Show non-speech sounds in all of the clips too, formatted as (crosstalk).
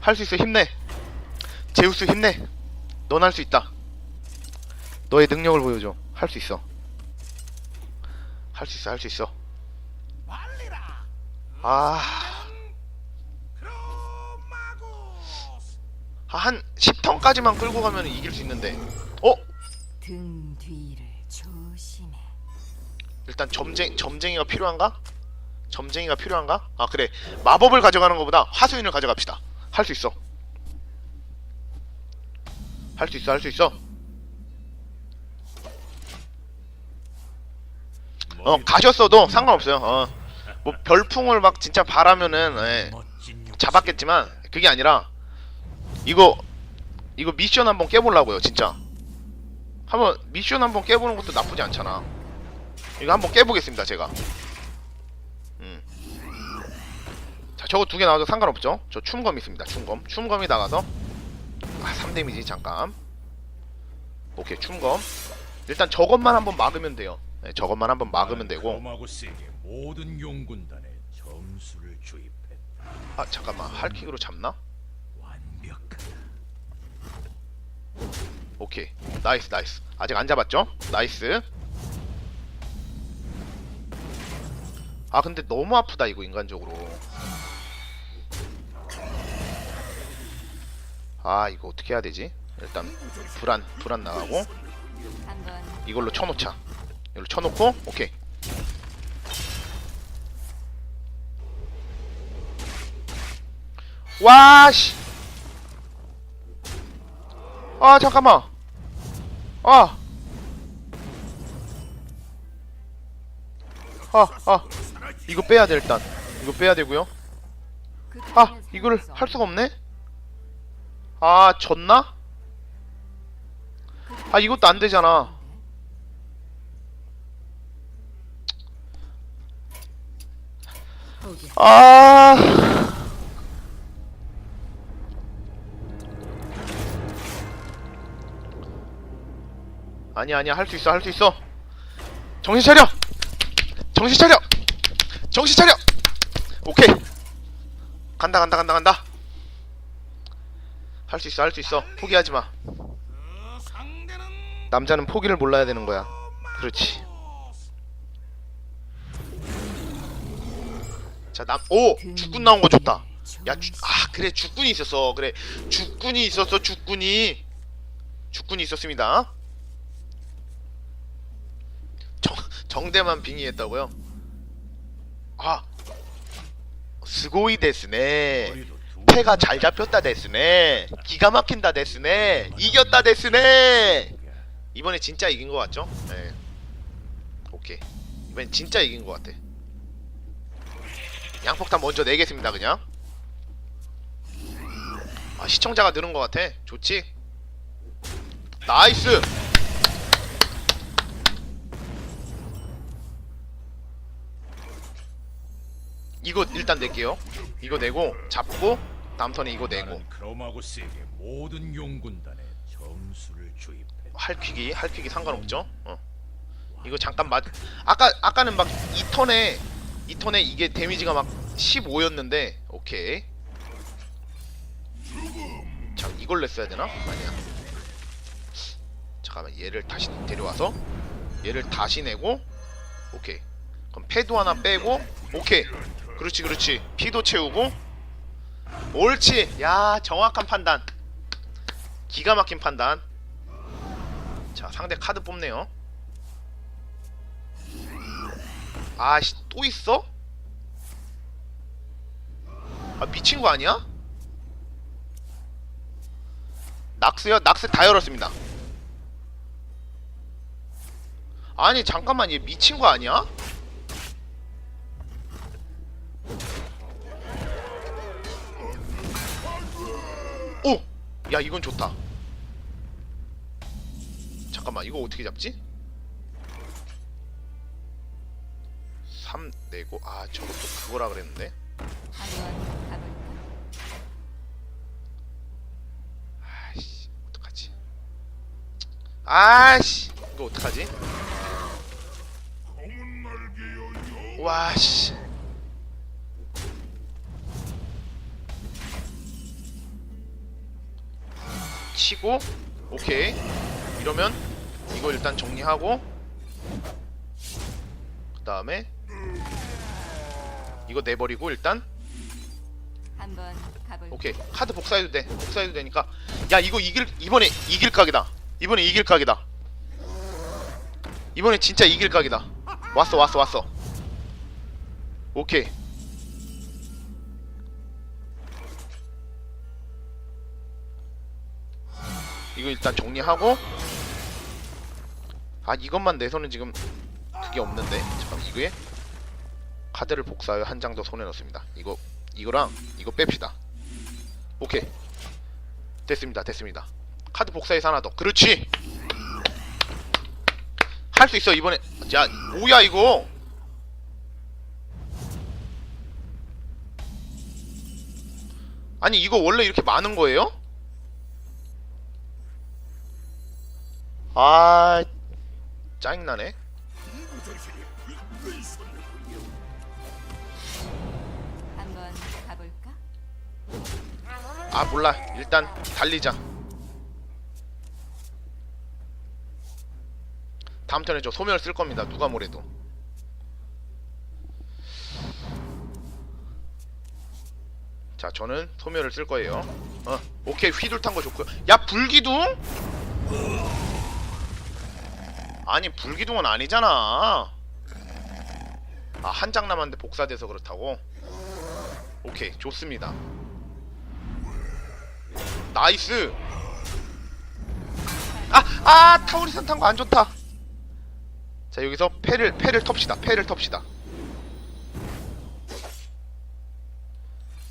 할 수 있어. 힘내. 제우스 힘내. 넌 할 수 있다. 너의 능력을 보여줘. 할 수 있어. 할 수 있어. 할 수 있어. 아... 아, 한 10턴까지만 끌고 가면 이길 수 있는데. 어? 등 뒤를 조심해. 일단 점쟁, 점쟁이가 필요한가? 점쟁이가 필요한가? 아 그래. 마법을 가져가는 것보다 화수인을 가져갑시다 할 수 있어. 할 수 있어 할 수 있어. 어 가셨어도 상관없어요. 어. 뭐 별풍을 막 진짜 바라면은 예, 잡았겠지만 그게 아니라 이거 이거 미션 한번 깨보려고요 진짜. 한번 미션 한번 깨보는 것도 나쁘지 않잖아. 이거 한번 깨보겠습니다 제가 저거 두 개 나와도 상관없죠? 저 춤검 있습니다 춤검. 춤검이 나가서 아 3데미지 잠깐. 오케이 춤검. 일단 저것만 한번 막으면 돼요. 네, 저것만 한번 막으면 되고. 모든 용군단에 점수를 주입했다. 아 잠깐만. 할킥으로 잡나? 완벽하다. 오케이. 나이스 나이스. 아직 안 잡았죠? 나이스. 아 근데 너무 아프다 이거 인간적으로 아 이거 어떻게 해야 되지? 일단 불안 불안 나가고 이걸로 쳐놓자 이걸로 쳐놓고 오케이 와씨 아 잠깐만 아 아, 아, 이거 빼야 돼 일단. 이거 빼야 되고요. 그 아, 있어. 할 수가 없네. 아, 졌나? 아, 이것도 안 되잖아. 아. 아니야 아니야. 할 수 있어 할 수 있어. 정신 차려! 정신 차려! 정신 차려! 오케이. 간다 간다 간다 간다 할 수 있어 할 수 있어 포기하지 마 남자는 포기를 몰라야 되는 거야 그렇지 자남오 죽군 나온 거 좋다 야, 주, 아 그래 죽군이 있었어. 그래 죽군이 있었어. 죽군이 죽군이 있었습니다. 정 정대만 빙의했다고요? 아 스고이 데스네. 패가 잘 잡혔다 데스네. 기가 막힌다 데스네. 이겼다 데스네. 이번에 진짜 이긴 것 같죠? 네. 오케이. 이번엔 진짜 이긴 것 같아. 양폭탄 먼저 내겠습니다 그냥. 아 시청자가 늘은 것 같아. 좋지? 나이스. 이거 일단 낼게요. 이거 내고 잡고 다음 턴에 이거 내고 나는 크로마고스에게 모든 용군단에 점수를 주입했다. 할퀴기 할퀴기 상관없죠. 어. 이거 잠깐 맞 아까 아까는 막 2턴에 2턴에 이게 데미지가 막 15였는데 오케이. 자 이걸 냈어야 되나? 아니야. 잠깐만 얘를 다시 데려와서 얘를 다시 내고 오케이. 그럼 패도 하나 빼고 오케이. 그렇지 그렇지. 피도 채우고 옳지. 야 정확한 판단. 기가 막힌 판단. 자 상대 카드 뽑네요 아씨 또 있어? 아 미친 거 아니야? 낙스요? 낙스 다 열었습니다 아니 잠깐만 얘 미친 거 아니야? 야 이건 좋다 잠깐만 이거 어떻게 잡지? 3 내고 아 저것도 그거라 그랬는데? 아이씨 어떡하지 아이씨 이거 어떡하지 와씨 치고 오케이. 이러면 이거 일단 정리하고 그 다음에 이거 내버리고 일단? 오케이. 카드 복사해도 돼. 복사해도 되니까. 야 이거 이길 이번에 이길 각이다. 이번에 이길 각이다. 이번에 진짜 이길 각이다. 왔어 왔어 왔어. 오케이 이거 일단 정리하고. 아 이것만 내서는 지금 그게 없는데. 잠깐 이거에 카드를 복사해 한장 더 손에 넣습니다. 이거 이거랑 이거 뺍시다. 오케이. 됐습니다 됐습니다. 카드 복사해서 하나 더. 그렇지! 할 수 있어 이번에. 야 뭐야 이거? 아니 이거 원래 이렇게 많은 거예요? 아 짜증나네. 한번 가볼까? 아 몰라. 일단 달리자. 다음 턴에 저 소멸 쓸 겁니다. 누가 뭐래도. 자 저는 소멸을 쓸 거예요. 어 오케이. 휘둘 탄 거 좋고요. 야 불기둥? 아니 불기둥은 아니잖아. 아 한 장 남았는데 복사돼서 그렇다고? 오케이 좋습니다. 나이스! 아! 아! 타우리산 탄 거 안 좋다. 자 여기서 패를 패를 텁시다. 패를 텁시다.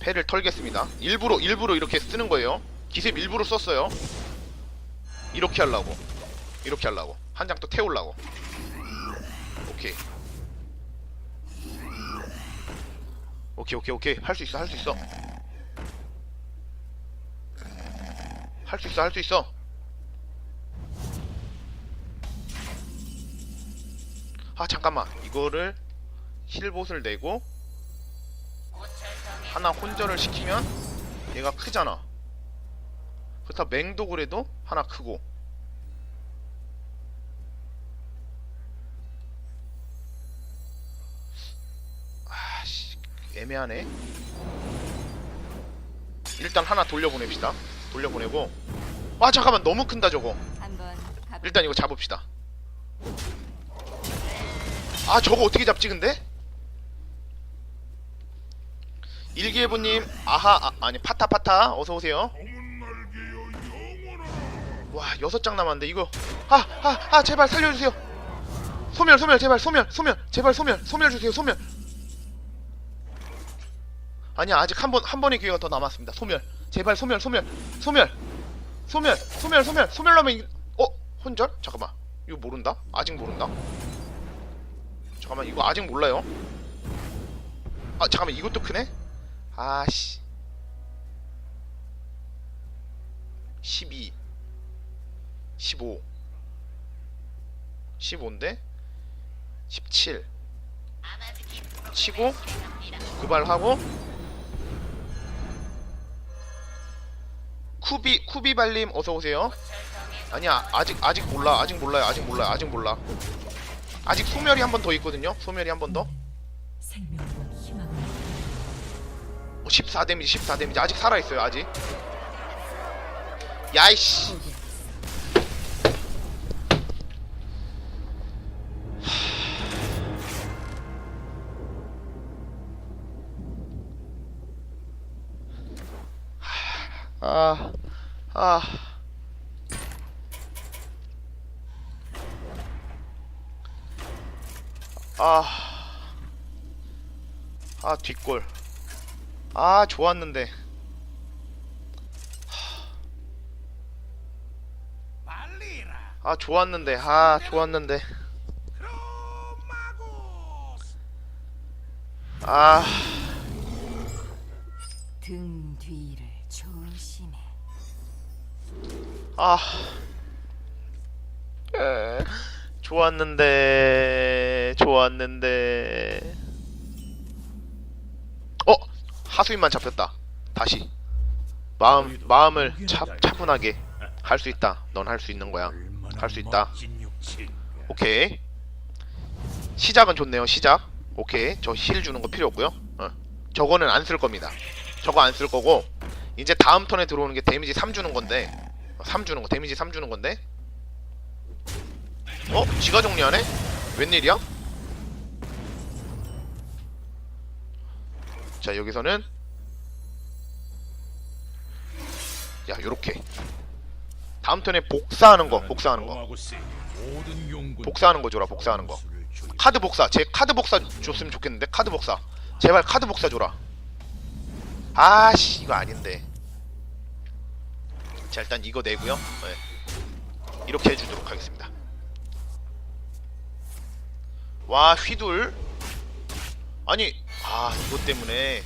패를 털겠습니다. 일부러 일부러 이렇게 쓰는 거예요. 기습 일부러 썼어요. 이렇게 하려고 이렇게 하려고. 한 장 또 태우려고. 오케이. 오케이 오케이 오케이. 할 수 있어 할 수 있어. 할 수 있어 할 수 있어. 아 잠깐만. 이거를 힐봇을 내고 하나 혼절을 시키면 얘가 크잖아. 그렇다 맹도 그래도 하나 크고 애매하네. 일단 하나 돌려보냅시다. 돌려보내고. 아 잠깐만. 너무 큰다 저거? 일단 이거 잡읍시다. 아 저거 어떻게 잡지 근데? 일기예보님 아하 아, 니 파타파타. 어서오세요. 와 여섯 장 남았는데 이거. 아아아 아, 제발 살려주세요. 소멸 소멸 제발 소멸 소멸 제발 소멸 소멸 주세요 소멸 아니야 아직 한 번 한 번의 기회가 더 남았습니다. 소멸. 제발 소멸 소멸 소멸. 소멸 소멸 소멸. 소멸하면 이... 어? 혼절? 잠깐만. 이거 모른다? 아직 모른다? 잠깐만 이거 아직 몰라요? 아 잠깐만 이것도 크네? 아씨. 12 15 15인데? 17 치고 그발하고 쿠비 쿠비발님 어서 오세요. 아니야 아직 아직 몰라 아직 몰라요 아직 몰라요 아직 몰라. 아직 소멸이 한 번 더 있거든요. 소멸이 한 번 더. 생명과 희망을 14 데미지 14 데미지 아직 살아 있어요 아직. 야이씨. 아, 아. 아. 아, 뒷골. 아, 좋았는데. 아, 좋았는데. 아, 좋았는데. 아, 등 뒤를 조심해. 아. 에, 좋았는데. 좋았는데. 어, 하수인만 잡혔다. 다시. 마음 마음을 차, 차분하게 할 수 있다. 넌 할 수 있는 거야. 얼마나 할수 있다. 오케이. 시작은 좋네요. 시작. 오케이. 저 힐 주는 거 필요 없고요. 어. 저거는 안 쓸 겁니다. 저거 안 쓸 거고 이제 다음 턴에 들어오는 게 데미지 3 주는 건데. 3 주는 거 데미지 3 주는 건데. 어? 지가 정리하네? 웬일이야? 자 여기서는. 야 요렇게. 다음 턴에 복사하는 거 복사하는 거. 복사하는 거 줘라 복사하는 거. 카드 복사. 제 카드 복사 줬으면 좋겠는데 카드 복사. 제발 카드 복사 줘라. 아씨 이거 아닌데 자 일단 이거 내고요. 네. 이렇게 해주도록 하겠습니다. 와 휘둘. 아니 아 이것 때문에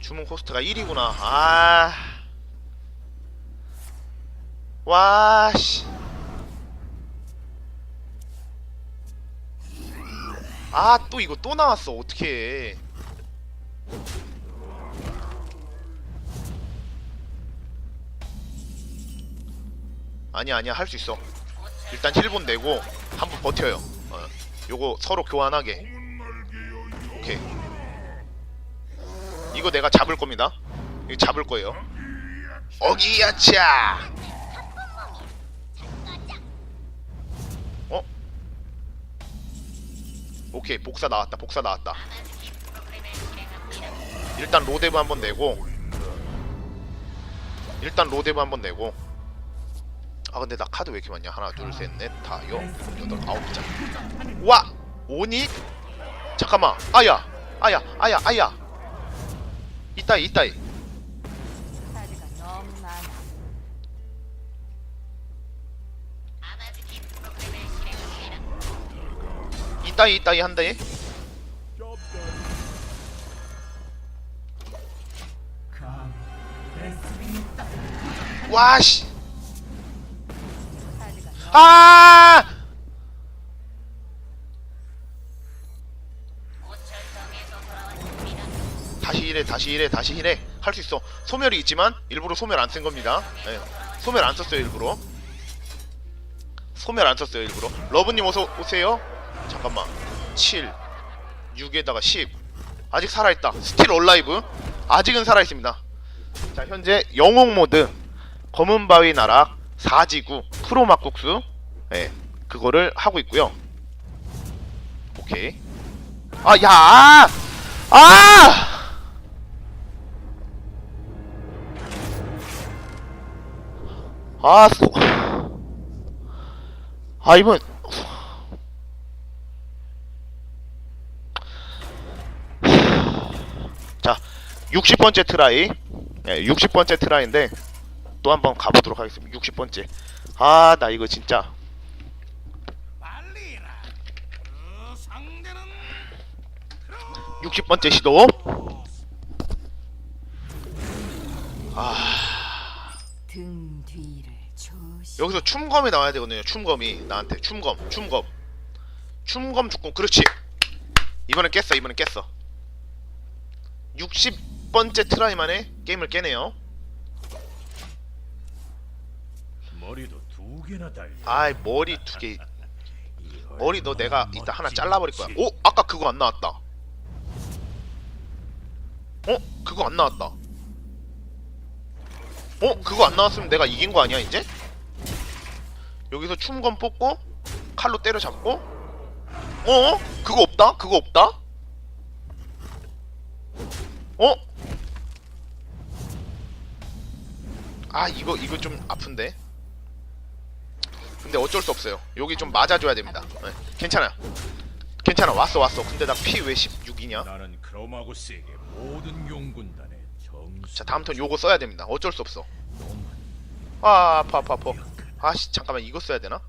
주문 코스트가 1이구나. 아. 와씨. 아 또 이거 또 나왔어. 어떻게 아니야 아니야. 할 수 있어. 일단 힐본 내고 한 번 버텨요. 어. 요거 서로 교환하게. 오케이. 이거 내가 잡을 겁니다. 이거 잡을 거예요. 어기야차! 어? 오케이. 복사 나왔다. 복사 나왔다. 일단 로데브 한번 내고. 일단 로데브 한번 내고 아 근데 나 카드 왜 이렇게 많냐? 하나 둘 셋 넷 다섯 여덟 아홉 장 와! 오니? 잠깐만. 아야! 아야! 아야! 아야! 이따이 이따이. 이따이 이따이 한다이 와씨 아! 다시 이래 다시 이래 다시 이래 할 수 있어. 소멸이 있지만 일부러 소멸 안 쓴 겁니다. 예. 소멸 안 썼어요 일부러. 소멸 안 썼어요 일부러. 러브님 어서 오세요. 잠깐만. 7 6에다가 10 아직 살아있다. 스틸 얼라이브. 아직은 살아있습니다. 자 현재 영웅 모드. 검은 바위 나락 4지구 프로 막국수. 예 그거를 하고 있고요. 오케이. 아 야! 아! 아, 소... 아, 이번... 자, 60번째 트라이. 예, 60번째 트라이인데, 또 한번 가보도록 하겠습니다. 60번째. 아, 나 이거 진짜. 빨리라. 그 상대는 60번째 시도. 등 뒤를 조심. 여기서 춤검이 나와야 되거든요. 춤검이 나한테 춤검, 춤검, 춤검 죽고 그렇지. 이번엔 깼어. 이번엔 깼어. 60번째 트라이 만에 게임을 깨네요. 머리도 두 개나 달려. 아이 머리 두 개. 이 머리 너 내가 이따 하나 잘라버릴 거야. 오 아까 그거 안 나왔다. 어 그거 안 나왔다. 어 그거 안 나왔으면 내가 이긴 거 아니야 이제? 여기서 춤건 뽑고 칼로 때려 잡고 어 그거 없다 그거 없다 어? 아 이거 이거 좀 아픈데 근데 어쩔 수 없어요. 여기 좀 맞아줘야 됩니다. 네, 괜찮아요. 괜찮아. 왔어 왔어. 근데 나 피 왜 16이냐? 나는 세게 모든 용군단의 점수. 자 다음 턴 요거 써야 됩니다. 어쩔 수 없어. 아 아파 아파 아파. 아씨 잠깐만. 이거 써야 되나?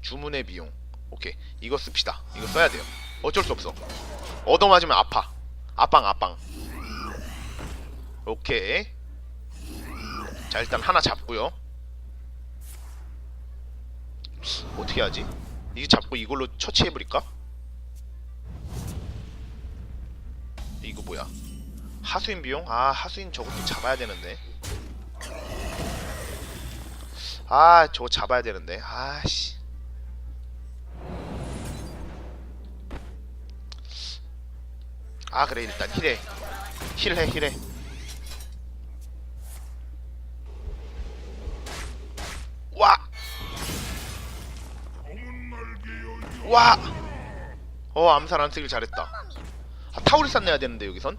주문의 비용. 오케이. 이거 씁시다. 이거 써야 돼요. 어쩔 수 없어. 얻어맞으면 아파. 아빵 아빵. 오케이. 자 일단 하나 잡고요 어떻게 하지? 이게 잡고 이걸로 처치해버릴까? 이거 뭐야 하수인 비용? 아 하수인 저것도 잡아야 되는데 아 저거 잡아야 되는데 아씨 아 그래 일단 힐해 힐해 힐해 와! 어 암살 안 쓰길 잘했다. 아 타우리산 내야 되는데 여기선?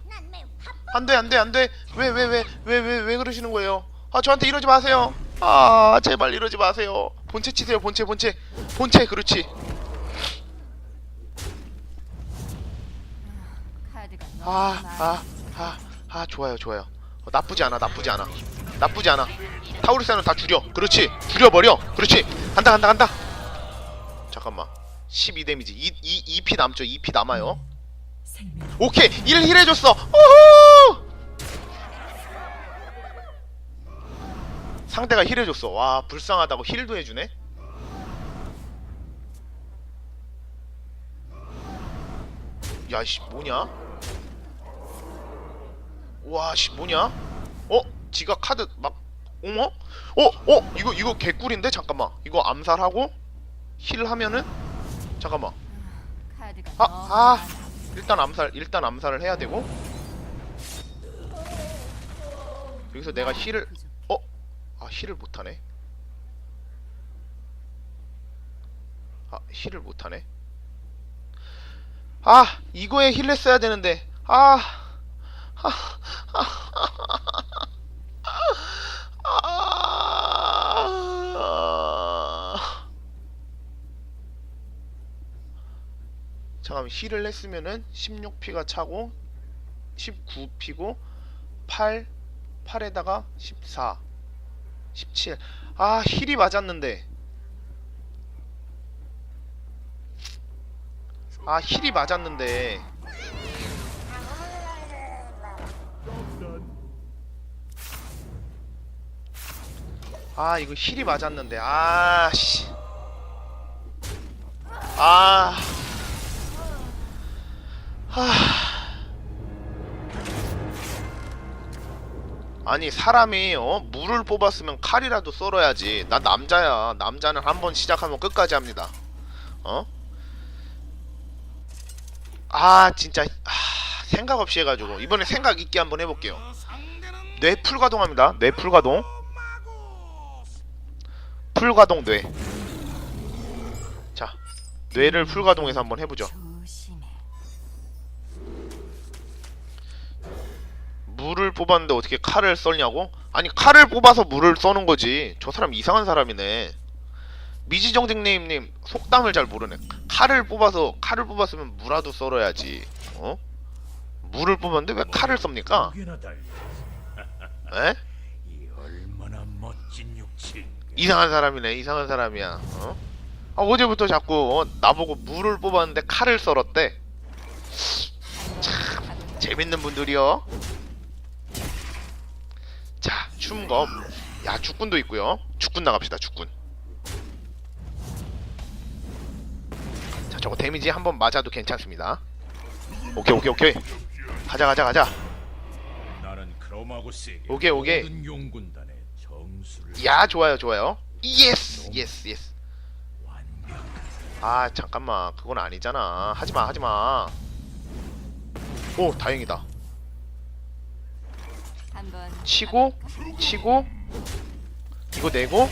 안돼 안돼 안돼. 왜 왜 왜 왜 왜 왜 그러시는 거예요? 아 저한테 이러지 마세요. 아 제발 이러지 마세요. 본체 치세요 본체 본체. 본체 그렇지. 너무 아. 아 아 아 좋아요 좋아요. 어, 나쁘지 않아 나쁘지 않아. 나쁘지 않아. 타우리산은 다 줄여. 그렇지. 줄여버려. 그렇지. 간다 간다 간다. 잠깐만 12 데미지. 2, 2, 2피 남죠. 2피 남아요. 오케이. 1 힐 해줬어. 오호 상대가 힐 해줬어. 와 불쌍하다고 힐도 해주네. 야씨 뭐냐? 와씨 뭐냐? 어? 지가 카드 막 어머 어? 어? 이거 이거 개꿀인데? 잠깐만. 이거 암살하고 힐 하면은 잠깐만. 아, 아. 일단 암살 일단 암살을 해야 되고. 여기서 내가 힐을 어? 아 힐을 못하네. 아 힐을 못하네. 아 이거에 힐 했어야 되는데. 아. 아. 잠깐만 힐을 했으면은 16피가 차고 19피고 8 8에다가 14 17 아 힐이 맞았는데. 아 힐이 맞았는데. 아 이거 힐이 맞았는데. 아씨. 아 하... 아니 사람이 어? 물을 뽑았으면 칼이라도 썰어야지. 나 남자야. 남자는 한 번 시작하면 끝까지 합니다. 어? 아 진짜. 아, 생각 없이 해가지고. 이번에 생각 있게 한번 해볼게요. 뇌 풀가동합니다. 뇌 풀가동. 풀가동 뇌. 자, 뇌를 풀가동해서 한번 해보죠. 조심해. 물을 뽑았는데 어떻게 칼을 썰냐고? 아니 칼을 뽑아서 물을 써는 거지. 저 사람 이상한 사람이네. 미지정직님님 속담을 잘 모르네. 칼을 뽑아서 칼을 뽑았으면 무라도 썰어야지. 어? 물을 뽑았는데 왜 칼을 썹니까? (laughs) 에? 이상한 사람이네. 이상한 사람이야. 어? 아, 어제부터 자꾸 어, 나보고 물을 뽑았는데 칼을 썰었대. 참 재밌는 분들이요. 자, 춤검. 야, 죽군도 있고요. 죽군 나갑시다. 죽군. 자, 저거 데미지 한번 맞아도 괜찮습니다. 오케이, 오케이, 오케이. 가자, 가자, 가자. 나는 오케이, 오케이. 모든 용군단의 점수를 야, 좋아요, 좋아요. 예스, 예스, 예스. 완벽. 아 잠깐만 그건 아니잖아 하지마 하지마 오 다행이다 치고 치고 이거 내고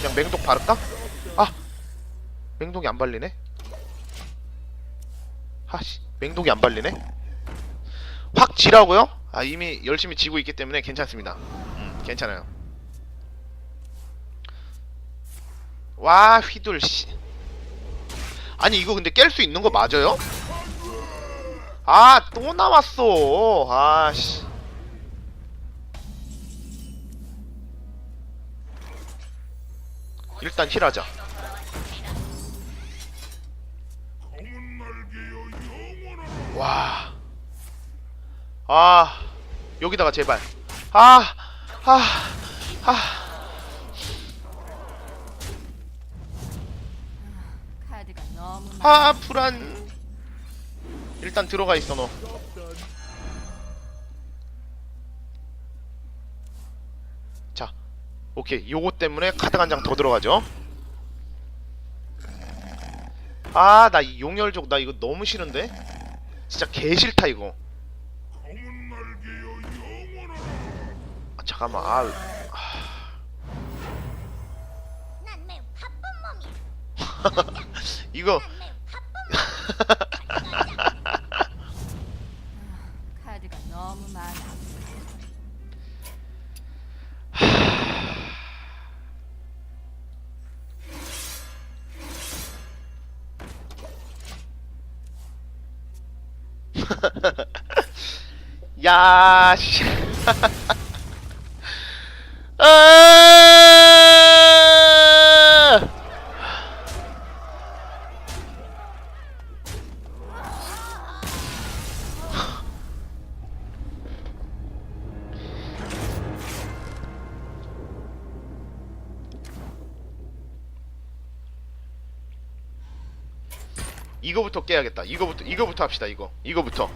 그냥 맹독 바를까? 아 맹독이 안 발리네? 아씨 맹독이 안 발리네? 확 지라고요? 아 이미 열심히 지고 있기 때문에 괜찮습니다. 음 괜찮아요. 와 휘둘 씨. 아니 이거 근데 깰 수 있는 거 맞아요? 아 또 나왔어. 아씨 일단 힐하자 와. 아, 여기다가 제발. 아, 아, 아. 아 불안 일단 들어가 있어 너 오케이 요거 때문에 카드 한장 더 들어가죠. 아 나 이 용혈족 나 이거 너무 싫은데? 진짜 개 싫다 이거. 아, 잠깐만 아 몸이야. (laughs) 이거 야, 씨. (laughs) 아! 이거부터 깨야겠다. 이거부터 이거부터 합시다. 이거 이거부터.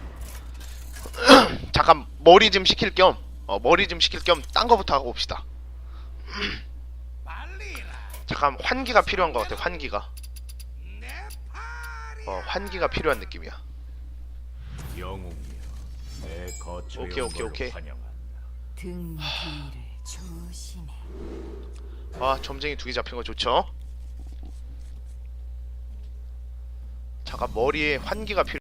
잠깐 머리 좀 식힐 겸 어, 머리 좀 식힐 겸 딴 거부터 하고 봅시다. 잠깐 환기가 필요한 것 같아. 환기가. 어 환기가 필요한 느낌이야. 영웅이여, 내 거처에 오케이, 온 오케이, 걸 오케이. 환영한다. 등 뒤를 조심해. 아 점쟁이 두 개 잡힌 거 좋죠. 잠깐 머리에 환기가 필요.